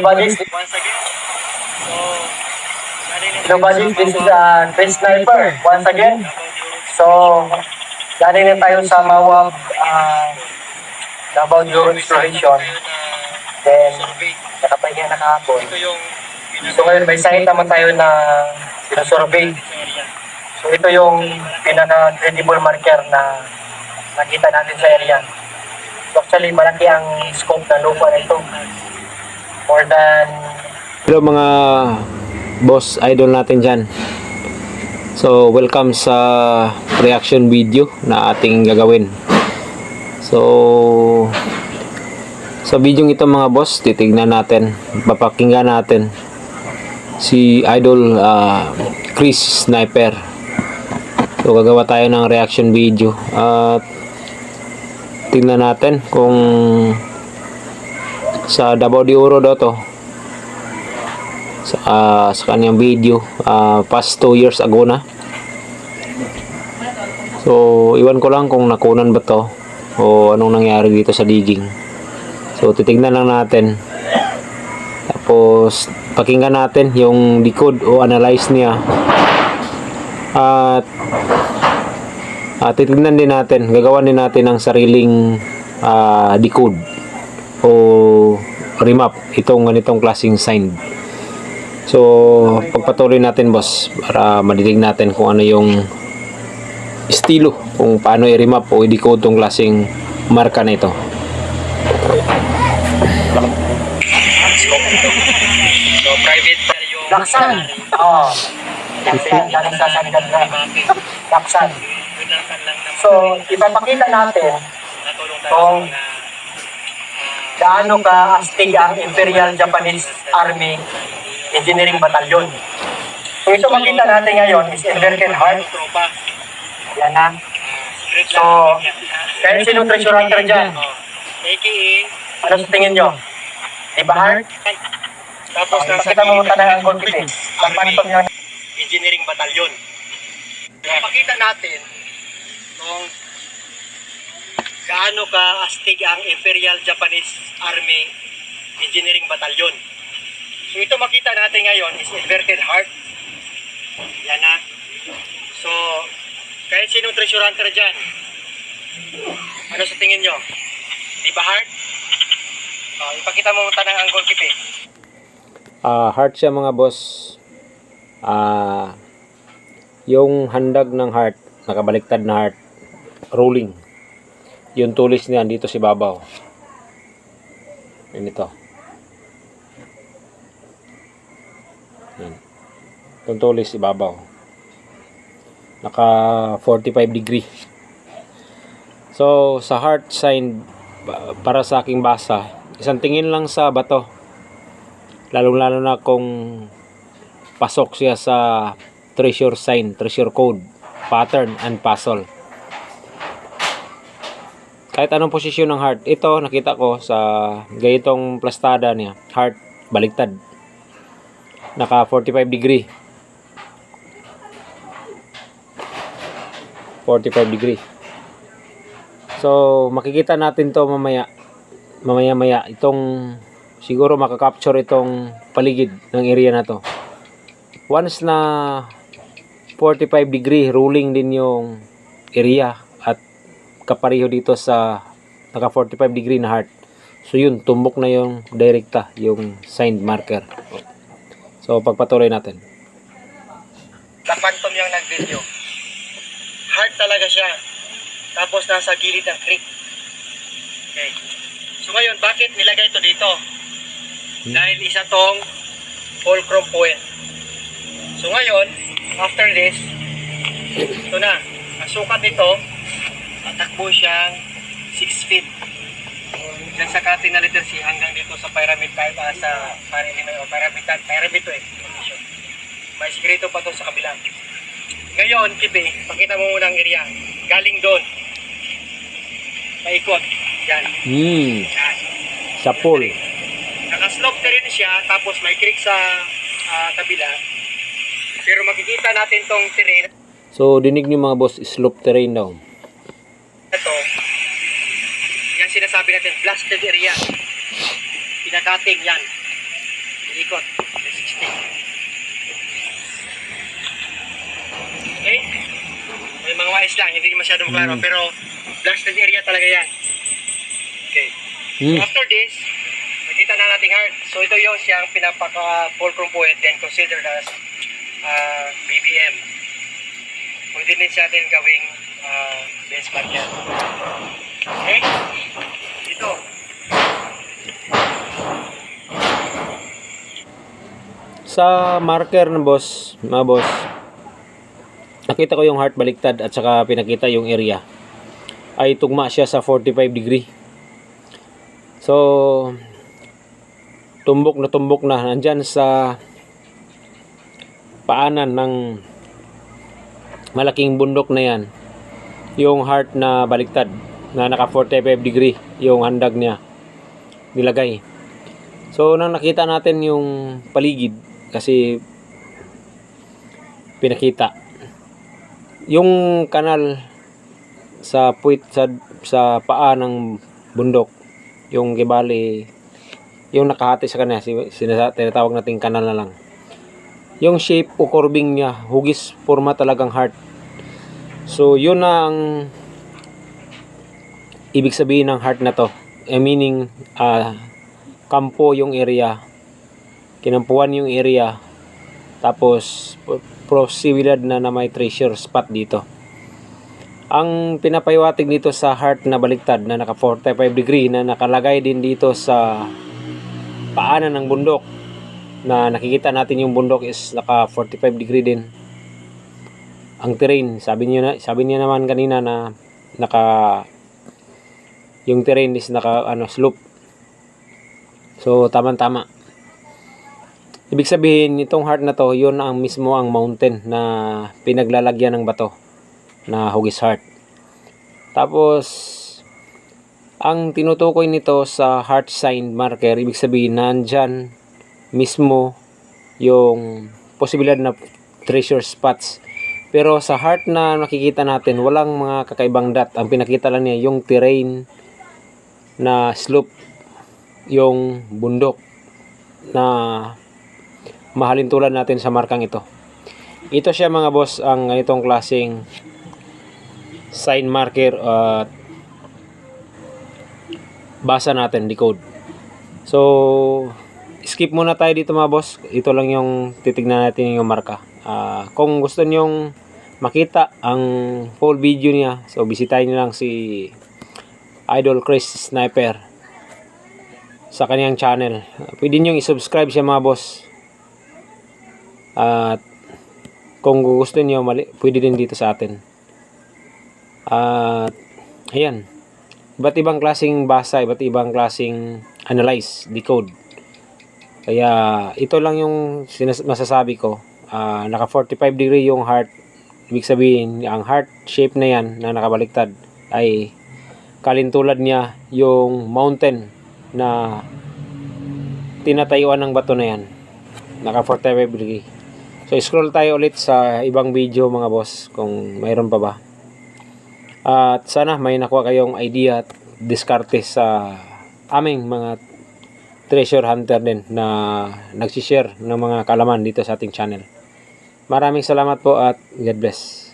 buddies. once again. So, na buddies, this is uh, Chris Sniper once again. So, galing na tayo sa Mawab uh, Davao Euro Exploration. Then, survey. nakapahinga na kahapon. Ito yung So ngayon may site naman tayo na sinasurvey. area. So ito yung pinaka-credible marker na nakita natin sa area. So actually malaki ang scope ng lupa na ito. More than Hello mga boss idol natin dyan. So welcome sa reaction video na ating gagawin. So sa video ito mga boss, titignan natin, papakinggan natin si idol ah, Chris Sniper. So gagawa tayo ng reaction video at tingnan natin kung sa Davao de Oro daw sa, ah, sa kanyang video ah, past 2 years ago na. So iwan ko lang kung nakunan ba to o anong nangyari dito sa digging. So titignan lang natin. Tapos pakinggan natin yung decode o analyze niya. At at titignan din natin gagawa din natin ng sariling ah, decode o remap itong ganitong klaseng sign So, pagpatuloy natin boss para madidig natin kung ano yung estilo, kung paano i-remap o i-decode tong klaseng marka na ito. So, private pa yung Laksan. Oo. Laksan. Galing sa San. Laksan. So, ipapakita natin natulong tayo kung gaano ka astig ang Imperial Japanese Army Engineering Battalion. So ito makita natin ngayon is inverted heart. Yan na. So. Kahit sino treasure hunter dyan, Oh. Ano sa tingin nyo? Di ba heart? tapos Okay, nasa pakita mo muna ng kita. Pagpantong yan. Engineering Battalion. Pakita natin kung gaano ka astig ang Imperial Japanese Army Engineering Battalion. So ito makita natin ngayon is inverted heart. Yan na. So, kahit sinong treasure hunter dyan, ano sa tingin nyo? Di ba heart? Oh, ipakita mo muna ng angle kipi. Ah, heart siya mga boss. Ah, yung handag ng heart, nakabaliktad na heart, rolling. Yung tulis niya dito si babaw. Yan ito. Yan. Yung tulis si babaw. Naka 45 degree. So, sa heart sign, para sa aking basa, isang tingin lang sa bato lalong-lalo na kung pasok siya sa treasure sign, treasure code, pattern, and puzzle. Kahit anong posisyon ng heart, ito nakita ko sa gayitong plastada niya, heart baliktad. Naka 45 degree. 45 degree. So, makikita natin to mamaya. Mamaya-maya itong siguro makakapture itong paligid ng area na to. Once na 45 degree ruling din yung area kapareho dito sa naka 45 degree na heart. So yun, tumbok na yung direkta, yung signed marker. So pagpatuloy natin. na phantom yung nag-video. Hard talaga siya. Tapos nasa gilid ng creek. Okay. So ngayon, bakit nilagay ito dito? Dahil isa tong fulcrum point. So ngayon, after this, ito na. Ang sukat nito, tatakbo siyang 6 feet. Diyan sa cutting na letter C hanggang dito sa pyramid type ah, sa pyramid o pyramid type, pyramid to eh. May sikreto pa to sa kabila. Ngayon, Kibe, pakita mo muna ang area. Galing doon. Paikot. Yan. Hmm, Yan. sa pool. Nakaslope terrain siya, tapos may creek sa ah, kabila. Pero makikita natin tong terrain So dinig niyo mga boss, slope terrain daw. Na to. Yan sinasabi natin, blasted area. kinakating yan. Ilikot. 360. Okay? May mga mais lang, hindi masyadong klaro, Mm. pero blasted area talaga yan. Okay. Hmm. After this, nakita na nating heart. So ito yung siyang pinapaka-fulcrum point then considered as uh, BBM. Pwede din siya natin gawing uh, benchmark yan. Okay? Ito. Sa marker ng boss, mga boss, nakita ko yung heart baliktad at saka pinakita yung area. Ay tugma siya sa 45 degree. So, tumbok na tumbok na nandyan sa paanan ng malaking bundok na yan yung heart na baliktad na naka 45 degree yung handag niya nilagay. So nang nakita natin yung paligid kasi pinakita yung kanal sa puwit sa, sa paa ng bundok yung kibali yung nakahati sa kanya si, sinasa, tinatawag nating kanal na lang. Yung shape o curving niya hugis forma talagang heart so yun ang ibig sabihin ng heart na to. Eh, meaning ah, kampo yung area kinampuan yung area tapos po- posibilidad na na may treasure spot dito. Ang pinapaywatig dito sa heart na baliktad na naka 45 degree na nakalagay din dito sa paanan ng bundok na nakikita natin yung bundok is naka 45 degree din ang terrain sabi niyo na sabi niya naman kanina na naka yung terrain is naka ano slope. So tama tama ibig sabihin itong heart na to yun ang mismo ang mountain na pinaglalagyan ng bato na hugis heart. Tapos ang tinutukoy nito sa heart sign marker ibig sabihin nandyan mismo yung posibilidad na treasure spots. Pero sa heart na nakikita natin, walang mga kakaibang dot. Ang pinakita lang niya yung terrain na slope, yung bundok na mahalin tulad natin sa markang ito. Ito siya mga boss ang ganitong klaseng sign marker at basa natin, decode. So, skip muna tayo dito mga boss. Ito lang yung titignan natin yung marka. Ah, kung gusto nyong makita ang full video niya, so bisitahin nyo lang si Idol Chris Sniper sa kanyang channel. Pwede nyo i-subscribe siya mga boss. At kung gusto nyo, mali, pwede din dito sa atin. At ayan. Iba't ibang klaseng basa, iba't ibang klaseng analyze, decode. Kaya ito lang yung masasabi ko. Ah, naka 45 degree yung heart. Ibig sabihin, ang heart shape na yan na nakabaliktad ay kalintulad niya yung mountain na tinatayuan ng bato na yan. Naka 45 degree. So scroll tayo ulit sa ibang video mga boss kung mayroon pa ba. At sana may nakuha kayong idea at diskarte sa aming mga treasure hunter din na nagsishare ng mga kalaman dito sa ating channel. Maraming salamat po at God bless.